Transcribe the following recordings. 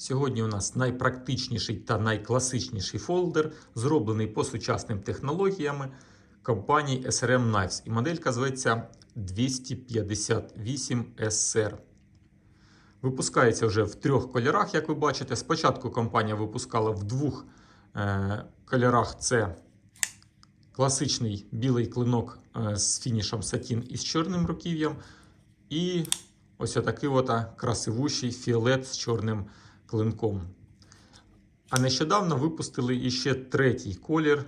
Сьогодні у нас найпрактичніший та найкласичніший фолдер, зроблений по сучасним технологіями компанії SRM Knives. І моделька зветься 258 SR. Випускається вже в трьох кольорах, як ви бачите. Спочатку компанія випускала в двох е, кольорах: це класичний білий клинок е, з фінішем сатін із чорним руків'ям. І ось отакий от красивущий фіолет з чорним клинком. А нещодавно випустили іще третій колір.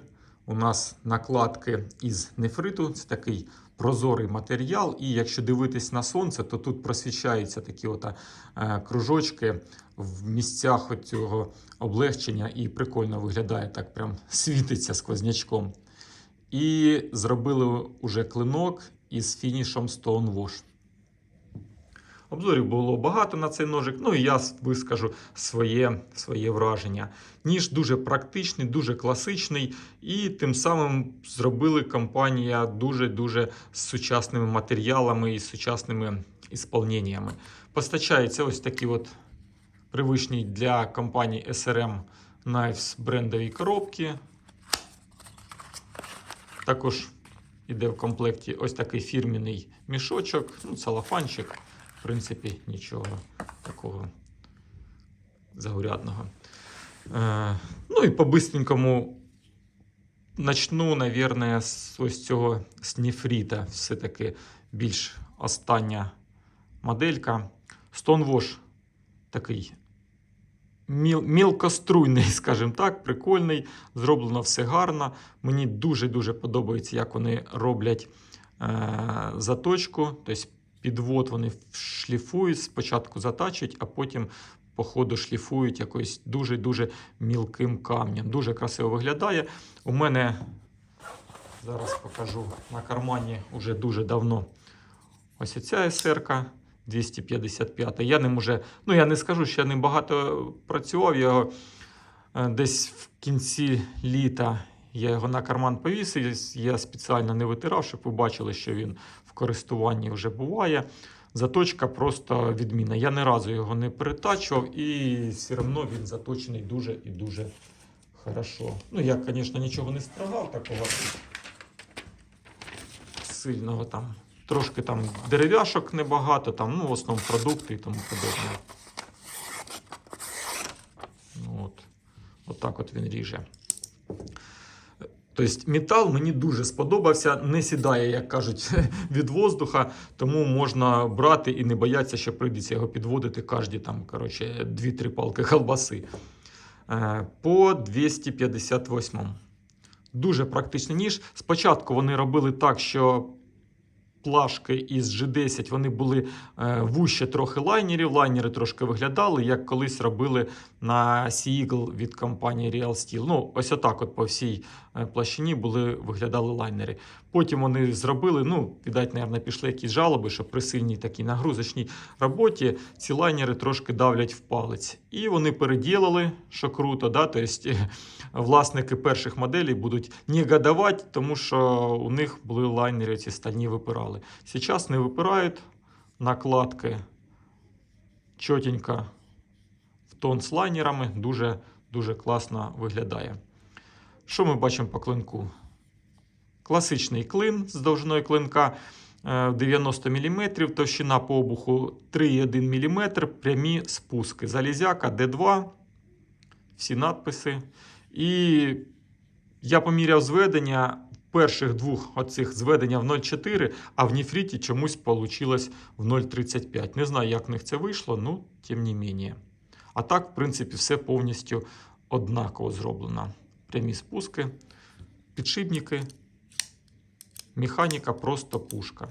У нас накладки із нефриту. Це такий прозорий матеріал. І якщо дивитись на сонце, то тут просвічаються такі от, е, кружочки в місцях цього облегчення, і прикольно виглядає так, прям світиться сквознячком. І зробили уже клинок із фінішом Stonewash. Обзорів було багато на цей ножик, ну і я вискажу своє, своє враження. Ніж дуже практичний, дуже класичний, і тим самим зробили компанія дуже-дуже з сучасними матеріалами і з сучасними ісполненнями. Постачаються ось такі от привичні для компанії SRM Knives брендові коробки. Також іде в комплекті ось такий фірміний мішочок, ну, целофанчик. В принципі, нічого такого заурядного. Е, ну і по-бистренькому начну, наверное, з ось цього сніфріта. Все-таки більш остання моделька. Stonewash такий міл, мілкоструйний, скажімо так, прикольний. Зроблено все гарно. Мені дуже-дуже подобається, як вони роблять е, заточку. Тобто підвод вони шліфують, спочатку затачують, а потім по ходу шліфують якось дуже-дуже мілким камнем. Дуже красиво виглядає. У мене зараз покажу на кармані вже дуже давно. Ось ця СРК 255. Я ним уже, ну я не скажу, що я ним багато працював. Я його е, десь в кінці літа я його на карман повісив. Я спеціально не витирав, щоб ви бачили, що він користуванні вже буває. Заточка просто відмінна. Я ні разу його не перетачував, і все одно він заточений дуже і дуже хорошо. Ну, я, звісно, нічого не строгав такого сильного там. Трошки там дерев'яшок небагато, там, ну, в основному продукти і тому подобне. Ну, от. от так от він ріже. Тобто метал мені дуже сподобався, не сідає, як кажуть, від воздуха, тому можна брати і не боятися, що прийдеться його підводити кожні там, коротше, 2-3 палки колбаси. Е, По 258. Дуже практичний ніж. Спочатку вони робили так, що плашки із G10 вони були е, вуще трохи лайнерів. Лайнери трошки виглядали, як колись робили на Sea Eagle від компанії Real Steel. Ну, ось отак от по всій площині були, виглядали лайнери. Потім вони зробили, ну, віддать, мабуть, пішли якісь жалоби, що при сильній такій нагрузочній роботі ці лайнери трошки давлять в палець. І вони переділили, що круто, да? тобто власники перших моделей будуть негодувати, тому що у них були лайнери, ці стальні випирали. Зараз не випирають накладки чотенько в тон з лайнерами, дуже, дуже класно виглядає. Що ми бачимо по клинку? Класичний клин з довжиною клинка е, 90 мм, товщина по обуху 3,1 мм, прямі спуски. Залізяка D2, всі надписи. І я поміряв зведення перших двох оцих зведення в 0,4, а в нефріті чомусь вийшло в 0,35. Не знаю, як в них це вийшло, ну, тим не менше. А так, в принципі, все повністю однаково зроблено. Прямі спуски, підшипники, механіка просто пушка.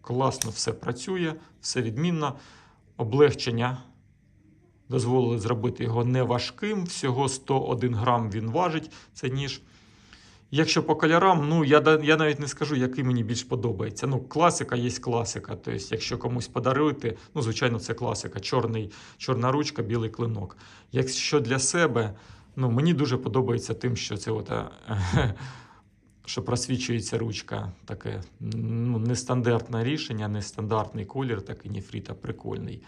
Класно все працює, все відмінно. Облегчення дозволили зробити його не важким. Всього 101 грам він важить, це ніж. Якщо по кольорам, ну я я навіть не скажу, який мені більш подобається. Ну, класика є класика. Тобто, якщо комусь подарувати, ну, звичайно, це класика. Чорний, чорна ручка, білий клинок. Якщо для себе, ну мені дуже подобається тим, що це от, е, що просвічується ручка. Таке ну, нестандартне рішення, нестандартний колір, такий нефріта прикольний.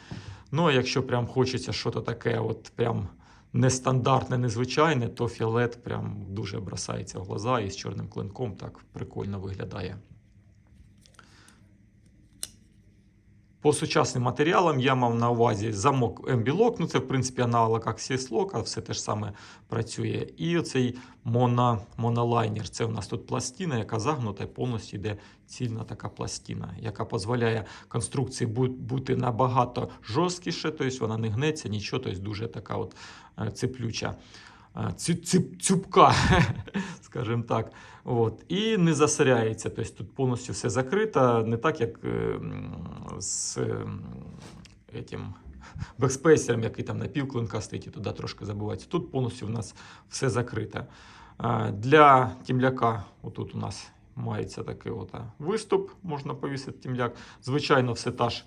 Ну, а якщо прям хочеться щось таке, от прям нестандартне, незвичайне, то фіолет прям дуже бросається в глаза і з чорним клинком так прикольно виглядає. По сучасним матеріалам я мав на увазі замок MB-Lock, ну це в принципі аналог Axis Lock, все те ж саме працює. І оцей моно, монолайнер. Це у нас тут пластина, яка загнута і повністю йде цільна така пластина, яка дозволяє конструкції бути набагато жорсткіше, тобто вона не гнеться, нічого, тобто дуже така от е, циплюча. Цю- цю- Цюбка, скажімо так. От. І не засоряється. Тобто тут повністю все закрито, не так, як е, з этим бекспейсером, який там на півклинка стоїть, і туди трошки забувається. Тут повністю в нас все закрите. Для тімляка, отут у нас мається такий от виступ, можна повісити тімляк. Звичайно, все та ж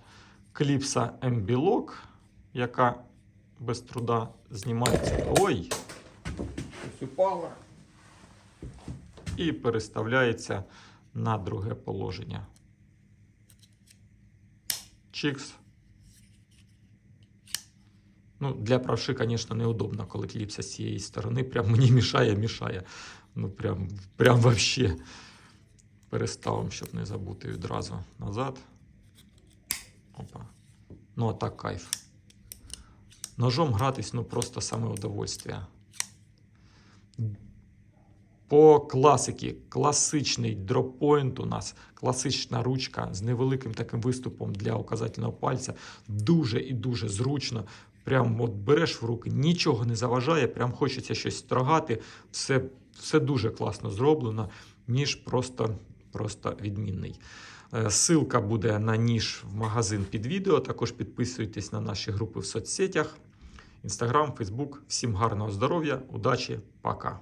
кліпса Lock, яка без труда знімається. Ой! Упало і переставляється на друге положення. Чикс. Ну, для правши, звісно, неудобно, коли кліпса з цієї сторони прям мені мішає, мішає. Ну, прям, прям вообще. Переставимо, щоб не забути відразу назад. Опа. Ну, а так кайф. Ножом гратись, ну просто саме удовольствие. По класики, класичний дроппойнт у нас, класична ручка з невеликим таким виступом для указательного пальця. Дуже і дуже зручно. Прям от береш в руки, нічого не заважає, прям хочеться щось строгати. Все, все дуже класно зроблено, ніж просто, просто відмінний. Е, Ссылка буде на ніж в магазин під відео. Також підписуйтесь на наші групи в соцсетях. Інстаграм, Фейсбук. Всім гарного здоров'я, удачі, пока.